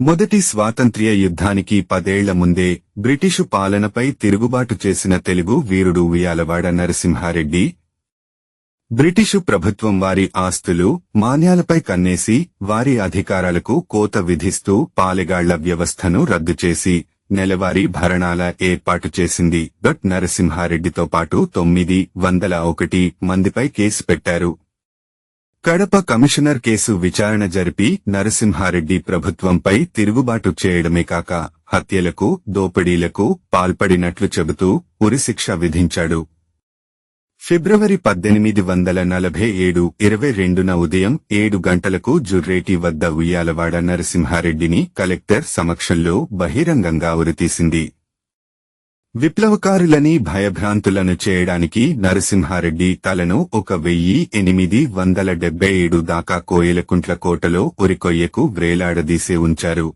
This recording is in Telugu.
మొదటి స్వాతంత్ర్య యుద్ధానికి పదేళ్ళ ముందే బ్రిటిషు పాలనపై తిరుగుబాటు చేసిన తెలుగు వీరుడు ఉయ్యాలవాడ నరసింహారెడ్డి. బ్రిటిషు ప్రభుత్వం వారి ఆస్తులు మాన్యాలపై కన్నేసి వారి అధికారాలకు కోత విధిస్తూ పాలెగాళ్ళ వ్యవస్థను రద్దు చేసి నెలవారీ భరణాల ఏర్పాటు చేసింది. గట్ నరసింహారెడ్డితో పాటు తొమ్మిది వందల ఒకటి మందిపై కేసు పెట్టారు. కడప కమిషనర్ కేసు విచారణ జరిపి నరసింహారెడ్డి ప్రభుత్వంపై తిరుగుబాటు చేయడమే కాక హత్యలకు దోపిడీలకు పాల్పడినట్లు చెబుతూ ఉరిశిక్ష విధించాడు. ఫిబ్రవరి పద్దెనిమిది వందల నలభై ఏడు ఇరవై రెండున ఉదయం ఏడు గంటలకు జుర్రేటి వద్ద ఉయ్యాలవాడ నరసింహారెడ్డిని కలెక్టర్ సమక్షంలో బహిరంగంగా ఉరితీసింది. విప్లవకారులని భయభ్రాంతులను చేయడానికి నరసింహారెడ్డి తలను ఒక వెయ్యి ఎనిమిది వందల డెబ్బై ఏడు దాకా కోయలకుంట్ల కోటలో ఉరికొయ్యకు వ్రేలాడదీసే ఉంచారు.